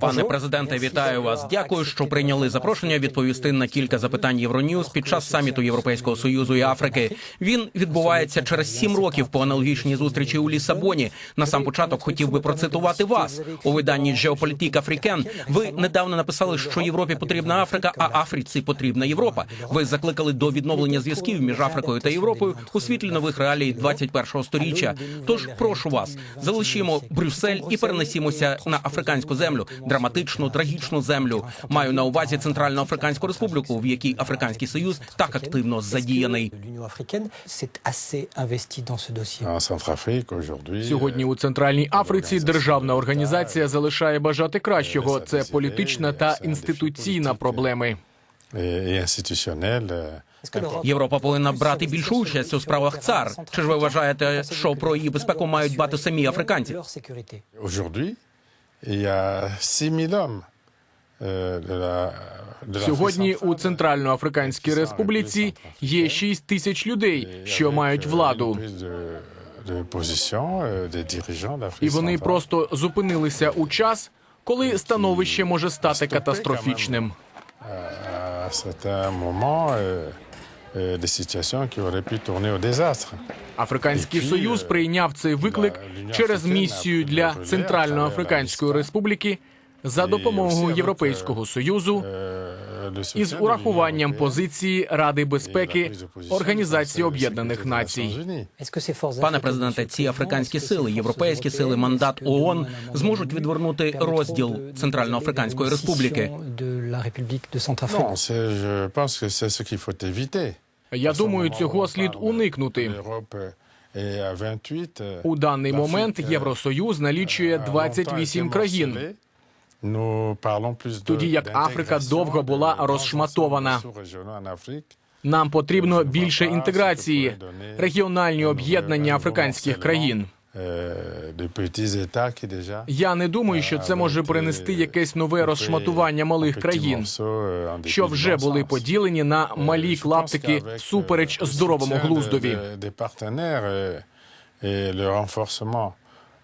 Пане президенте, вітаю вас. Дякую, що прийняли запрошення відповісти на кілька запитань Євроньюз під час саміту Європейського союзу і Африки. Він відбувається через сім років по аналогічній зустрічі у Лісабоні. На сам початок хотів би процитувати вас у виданні «Geopolitique Africaine». Ви недавно написали, що Європі потрібна Африка, а Африці потрібна Європа. Ви закликали до відновлення зв'язків між Африкою та Європою у світлі нових реалій 21-го сторіччя. Тож прошу вас, залишимо Брюссель і перенесімося на африканську землю, драматичну, трагічну землю. Маю на увазі Центральну Африканську Республіку, в якій Африканський Союз так активно задіяний. Сьогодні у Центральній Африці державна організація залишає бажати кращого. Це політична та інституційна проблеми. Et euh, Європа повинна брати більшу участь у справах цар. Чи ж ви вважаєте, що про її безпеку мають дбати самі африканці? Il y a 6 000 hommes Сьогодні у Центральноафриканській Республіці є 6 тисяч людей, що мають владу, d'Afrique і вони просто зупинилися у час, коли становище може стати катастрофічним. Euh, des situations qui auraient pu tourner au désastre. Африканський союз прийняв цей виклик через місію для Центральноафриканської Республіки за допомогою Європейського союзу Euh, le із урахуванням позиції Ради безпеки Організації Об'єднаних Націй. Пане президенте, ці африканські сили, європейські сили, мандат ООН зможуть відвернути розділ Центральноафриканської республіки? La République de Centrafrique je pense que c'est ce qu'il faut éviter. Я думаю, цього слід уникнути. L'Europe est à 28, euh, У даний момент Євросоюз налічує a longtemps 28 été країн. Тоді як Африка довго була розшматована. Нам потрібно більше інтеграції, регіональні об'єднання африканських країн. Déjà. Я не думаю, що це може принести якесь нове розшматування малих країн, euh, що вже були поділені на малі клаптики всупереч здоровому глуздові.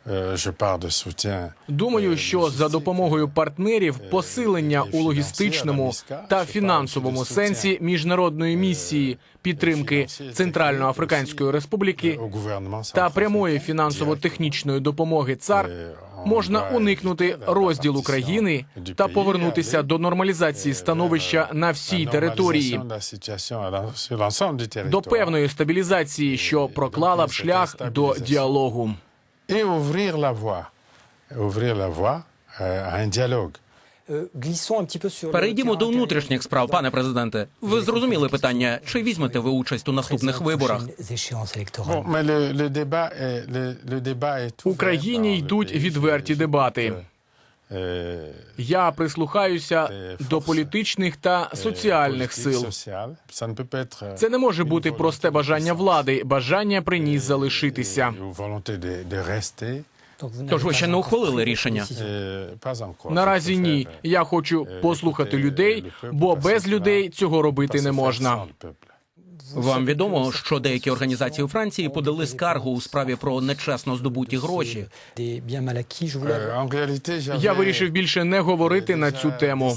Euh, euh. Думаю, що за допомогою партнерів посилення у логістичному та фінансовому сенсі міжнародної місії підтримки Центральноафриканської Республіки та прямої фінансово-технічної допомоги ЦАР можна уникнути розділу країни та повернутися до нормалізації становища на всій території, до певної стабілізації, що проклала б шлях до діалогу. Et ouvrir la voie, ouvrir la voie euh, à un dialogue. Euh, Перейдімо до внутрішніх справ, пане президенте. Ви зрозуміли питання, чи візьмете ви участь у наступних виборах? Україні йдуть відверті дебати. Я прислухаюся до політичних та соціальних сил. euh, Це не може бути просте бажання влади, бажання при ній залишитися. Тож ви ще не ухвалили рішення. Наразі ні. Я хочу послухати людей, бо без людей цього робити не можна. Вам відомо, що деякі організації у Франції подали скаргу у справі про нечесно здобуті гроші. Я вирішив більше не говорити на цю тему.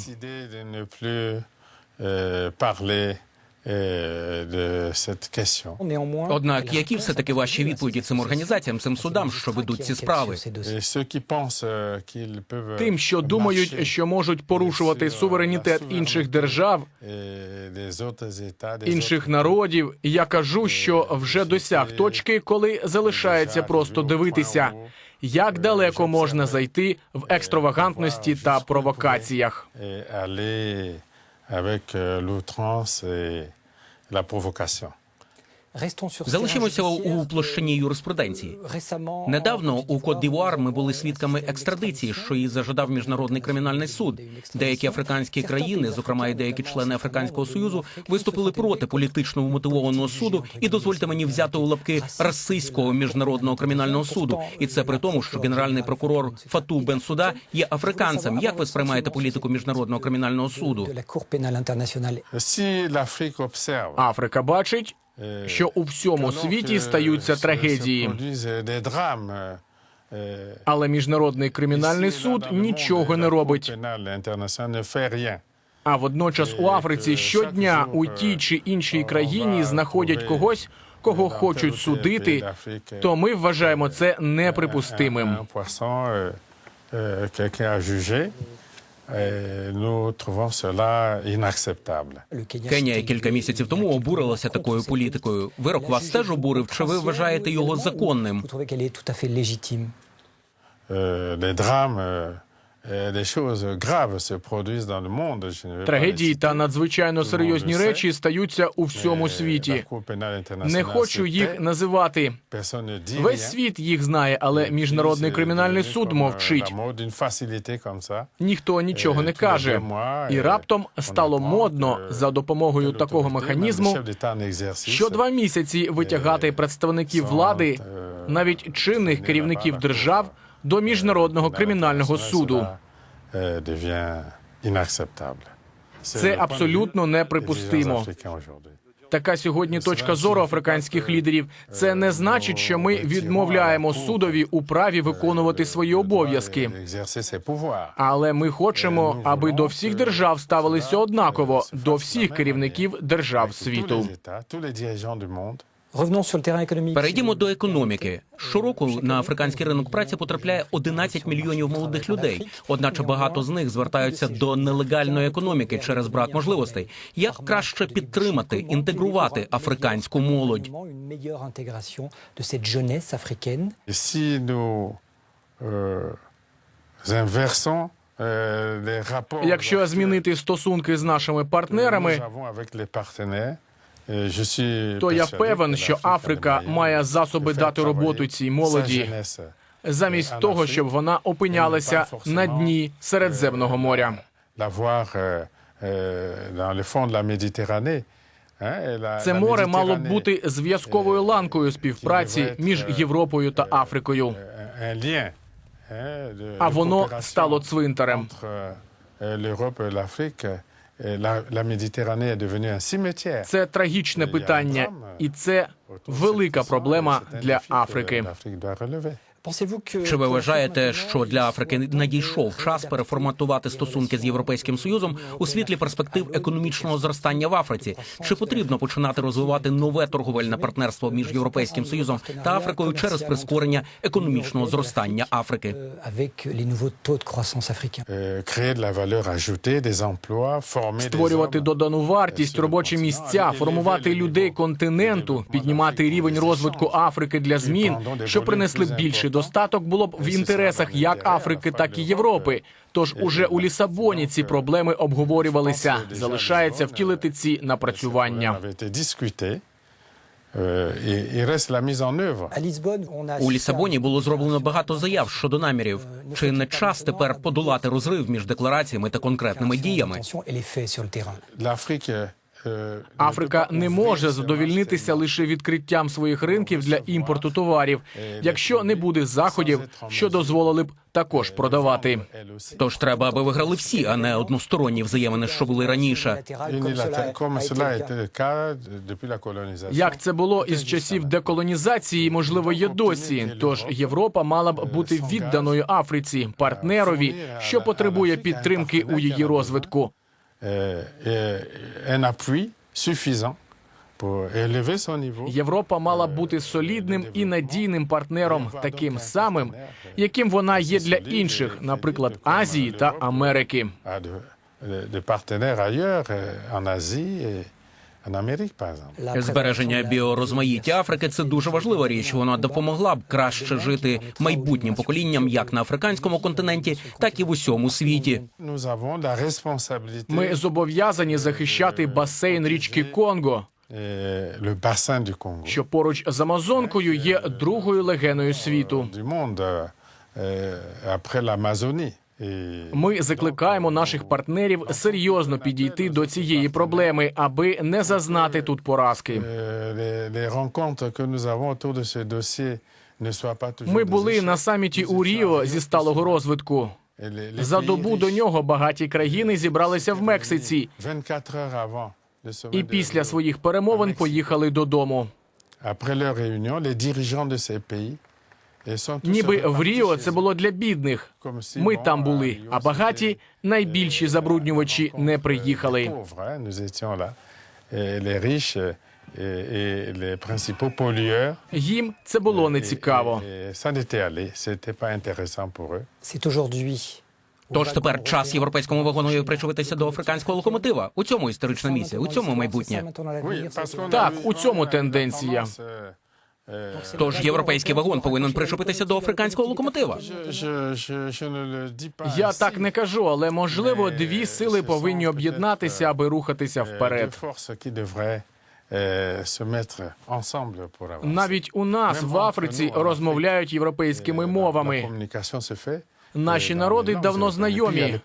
Euh, euh, Однак, які все таки ваші відповіді цим організаціям, цим судам, що ведуть ці справи? Euh, Тим, що думають, що можуть порушувати суверенітет інших держав, інших народів, я кажу, що вже досяг точки, коли залишається просто дивитися, як далеко можна зайти в екстравагантності та провокаціях. Avec euh, l'outrance et la provocation. Залишимося у площині юриспруденції. Récemment, Недавно у Кот Дівуар ми були свідками екстрадиції, що її зажадав міжнародний кримінальний суд. Деякі африканські країни, зокрема і деякі члени Африканського союзу, виступили проти політично вмотивованого суду. і дозвольте мені взяти у лапки расистського міжнародного кримінального суду. І це при тому, що генеральний прокурор Фату Бенсуда є африканцем. Як ви сприймаєте політику міжнародного кримінального суду? Африка бачить, euh, що у всьому світі стаються euh, трагедії. euh, euh, Але міжнародний кримінальний суд нічого не робить. А водночас у Африці щодня у тій чи іншій країні знаходять когось, кого хочуть судити. То ми вважаємо це неприпустимим. Euh, euh. Et nous trouvons cela inacceptable. Кенія кілька місяців тому обурилася такою політикою. Вирок вас теж обурив. Чи ви вважаєте його законним? Euh, des drames, pas Трагедії та надзвичайно серйозні речі стаються у всьому світі. Не хочу їх називати. Весь світ їх знає, але міжнародний кримінальний суд мовчить. Ніхто нічого не Е, каже. І е, раптом стало модно за допомогою такого механізму що два місяці витягати представників влади, навіть чинних керівників держав, до міжнародного кримінального суду. C'est Це абсолютно неприпустимо. Така сьогодні точка зору африканських лідерів. Це не значить, що ми відмовляємо судові у праві виконувати свої обов'язки. Але ми хочемо, аби до всіх держав ставилися однаково до всіх керівників держав світу. Перейдімо до економіки. Щороку на африканський ринок праці потрапляє 11 мільйонів молодих людей. Одначе багато з них звертаються до нелегальної економіки через брак можливостей. Як краще підтримати, інтегрувати африканську молодь? Nous euh, euh, Якщо змінити стосунки з нашими партнерами, euh, то я певен, що Африка має засоби дати роботу цій молоді, замість того, щоб вона опинялася на дні Середземного моря. Euh, euh, Це море мало б бути зв'язковою ланкою співпраці між Європою та Африкою. euh, А воно стало цвинтарем. Euh. Це трагічне питання, і це велика проблема для Африки. Чи ви вважаєте, що для Африки надійшов час переформатувати стосунки з Європейським Союзом у світлі перспектив економічного зростання в Африці? Чи потрібно починати розвивати нове торговельне партнерство між Європейським Союзом та Африкою через прискорення економічного зростання Африки? euh, Euh, Створювати додану вартість, робочі місця, формувати людей континенту, піднімати рівень розвитку Африки для змін, що принесли б більший достаток, було б в інтересах як Африки, так і Європи. Тож уже у Лісабоні ці проблеми обговорювалися. Залишається втілити ці напрацювання. a У Лісабоні було зроблено багато заяв щодо намірів. Чи не час тепер подолати розрив між деклараціями та конкретними діями? Ne Африка не може задовільнитися лише відкриттям своїх ринків для імпорту товарів, якщо не буде заходів, що дозволили б також продавати. Тож треба, аби виграли всі, а не односторонні взаємини, що були раніше. Як це було із часів деколонізації, можливо, є досі. Тож Європа мала б бути відданою Африці, партнерові, що потребує підтримки у її розвитку. Euh, niveau. Європа мала бути солідним і надійним партнером, таким самим, яким вона є для інших, наприклад, Азії та Америки. Збереження біорозмаїття Африки це дуже важлива річ. Вона допомогла б краще жити майбутнім поколінням як на африканському континенті, так і в усьому світі. La Ми зобов'язані захищати басейн річки Конго, Congo, що поруч з Амазонкою є другою легеною світу. Ми закликаємо наших партнерів серйозно підійти до цієї проблеми, аби не зазнати тут поразки. toujours Ми були на саміті у Ріо зі сталого розвитку. За добу до нього багаті країни зібралися в Мексиці 24 heures avant le sommet і після своїх перемовин поїхали додому. Après leur réunion, les dirigeants de ces pays Ніби в Ріо це було для бідних. Ми там були, а багаті найбільші забруднювачі не приїхали. Їм це було не цікаво. Et ça n'était allé, c'était pas intéressant pour eux. C'est aujourd'hui. Тож тепер час європейському вагонові причуватися до африканського локомотива. У цьому історична місія, у цьому майбутнє. Так, у цьому тенденція. Тож європейський вагон повинен причепитися до африканського локомотива. Я так не кажу, але можливо дві сили повинні об'єднатися, аби рухатися вперед. Навіть у нас в Африці розмовляють європейськими мовами. Наші народи давно знайомі.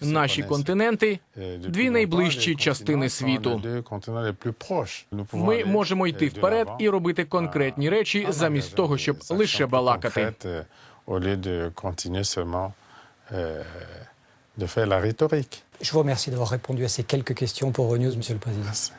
Наші континенти дві найближчі частини світу. Ми можемо йти вперед і робити конкретні речі замість того, щоб лише балакати. Euh. Je vous remercie d'avoir répondu à ces quelques questions pour Euronews, Monsieur le Président. Merci.